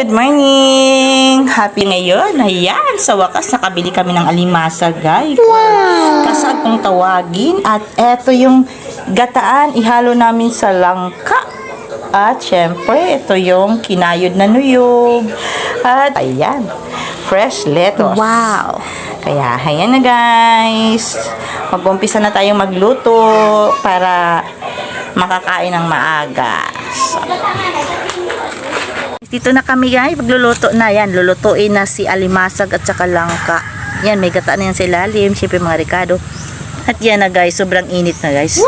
good morning! Happy ngayon! Ayan, sa wakas nakabili kami ng alimasa, guys. Wow! Kasag kong tawagin. At eto yung gataan, ihalo namin sa langka. At syempre, ito yung kinayod na nuyog. At ayan, fresh lettuce. Wow. Kaya, ayan na guys. Mag-umpisa na tayong magluto para makakain ng maaga. So, dito na kami guys, magluluto na yan. Lulutuin na si Alimasag at saka Langka. Yan, may gata na yan sa ilalim. Siyempre mga Ricardo. At yan na guys, sobrang init na guys.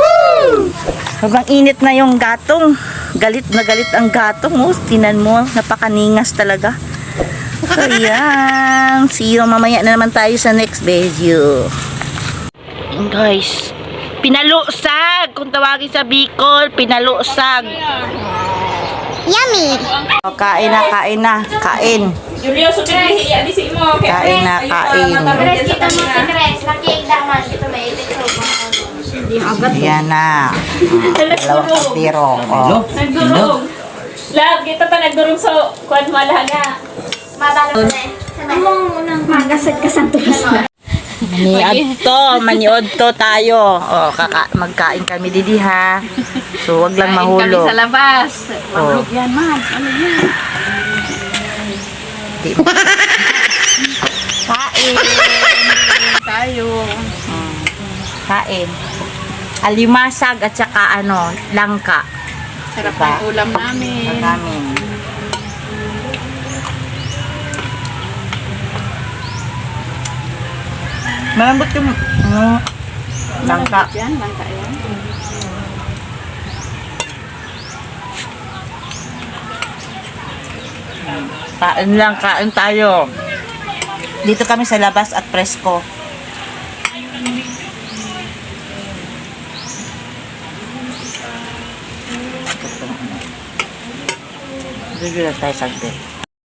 Sobrang init na yung gatong. Galit na galit ang gatong. Oh, tinan mo, napakaningas talaga. So yan, see you mamaya na naman tayo sa next video. Guys, pinalusag! Kung tawagin sa Bicol, pinalusag. Yummy! O, kain na, kain na, kain. Mo. Kain na, kain. Tres, dito mo. Ayan na. Dalawang tiro. O. Nagdurong. Love, kita pa nagdurong sa kwan malaga. Madalo na eh. Among unang magasad ka sa tulas na. Maniod to, maniod to tayo. O, kaka magkain kami didi ha. So, wag lang mahulog. Kami sa labas. O, Yan, ma'am. Ano yan? di Kain. Tayo. Kain. Alimasag at saka ano, langka. Sarap Diba? ng ulam namin. Ang namin. Malambot yung ano, langka. Yan, langka yan. Kain lang, kain tayo. Dito kami sa labas at presko. Dito lang tayo saglit.